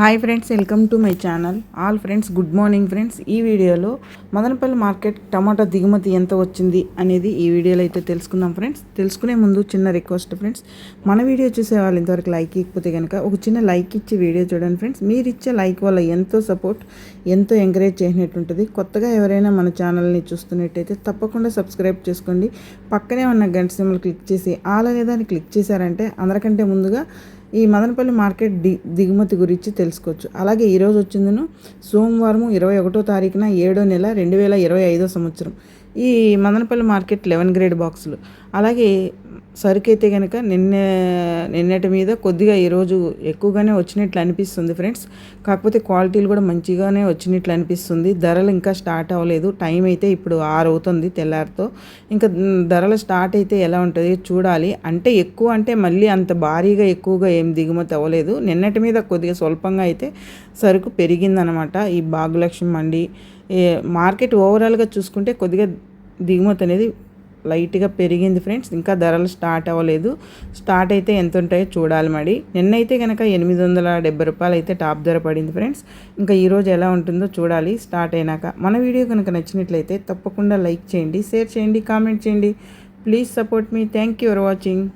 Hi friends welcome to my channel all friends good morning friends ఈ వీడియోలో Madanapalle market టమాటా దిగుమతి ఎంత వచ్చింది అనేది ఈ వీడియోలో అయితే తెలుసుకుందాం ఫ్రెండ్స్ తెలుసుకునే ముందు చిన్న రిక్వెస్ట్ ఫ్రెండ్స్ మన వీడియో చూసే వాళ్ళు ఇంతవరకు లైక్ ఇకపోతే కనుక ఒక చిన్న లైక్ ఇచ్చి వీడియో చూడండి ఫ్రెండ్స్ మీరు ఇచ్చే లైక్ వల్ల ఎంతో సపోర్ట్ ఎంతో ఎంకరేజ్ చేసినట్టుంటుంది కొత్తగా ఎవరైనా మన ఛానల్ని చూస్తున్నట్టయితే తప్పకుండా సబ్స్క్రైబ్ చేసుకోండి. పక్కనే ఉన్న గంట సింబల్ క్లిక్ చేసి ఆల్ అనే దాన్ని క్లిక్ చేశారంటే అందరికంటే ముందుగా ఈ మదనపల్లి మార్కెట్ ది దిగుమతి గురించి తెలుసుకోవచ్చు. అలాగే ఈరోజు వచ్చిందను సోమవారం ఇరవై ఒకటో తారీఖున ఏడో నెల రెండు వేల ఇరవై ఐదో సంవత్సరం. ఈ మదనపల్లి మార్కెట్ లెవెన్ గ్రేడ్ బాక్సులు. అలాగే సరుకు అయితే కనుక నిన్న నిన్నటి మీద కొద్దిగా ఈరోజు ఎక్కువగానే వచ్చినట్లు అనిపిస్తుంది ఫ్రెండ్స్. కాకపోతే క్వాలిటీలు కూడా మంచిగానే వచ్చినట్లు అనిపిస్తుంది. ధరలు ఇంకా స్టార్ట్ అవ్వలేదు. టైం అయితే ఇప్పుడు ఆరు అవుతుంది తెల్లారితో. ఇంకా ధరలు స్టార్ట్ అయితే ఎలా ఉంటుంది చూడాలి. అంటే ఎక్కువ అంటే మళ్ళీ అంత భారీగా ఎక్కువగా ఏం దిగుమతి అవ్వలేదు. నిన్నటి మీద కొద్దిగా స్వల్పంగా అయితే సరుకు పెరిగిందనమాట. ఈ భాగ్యలక్ష్మి మండి మార్కెట్ ఓవరాల్గా చూసుకుంటే కొద్దిగా దిగుమతి అనేది లైట్గా పెరిగింది ఫ్రెండ్స్. ఇంకా ధరలు స్టార్ట్ అవ్వలేదు. స్టార్ట్ అయితే ఎంత ఉంటాయో చూడాలి మరి. నిన్నైతే కనుక ఎనిమిది వందల డెబ్బై రూపాయలు అయితే టాప్ ధర పడింది ఫ్రెండ్స్. ఇంకా ఈరోజు ఎలా ఉంటుందో చూడాలి. స్టార్ట్ అయినాక మన వీడియో కనుక నచ్చినట్లయితే తప్పకుండా లైక్ చేయండి షేర్ చేయండి కామెంట్ చేయండి. Please support me. Thank you for watching.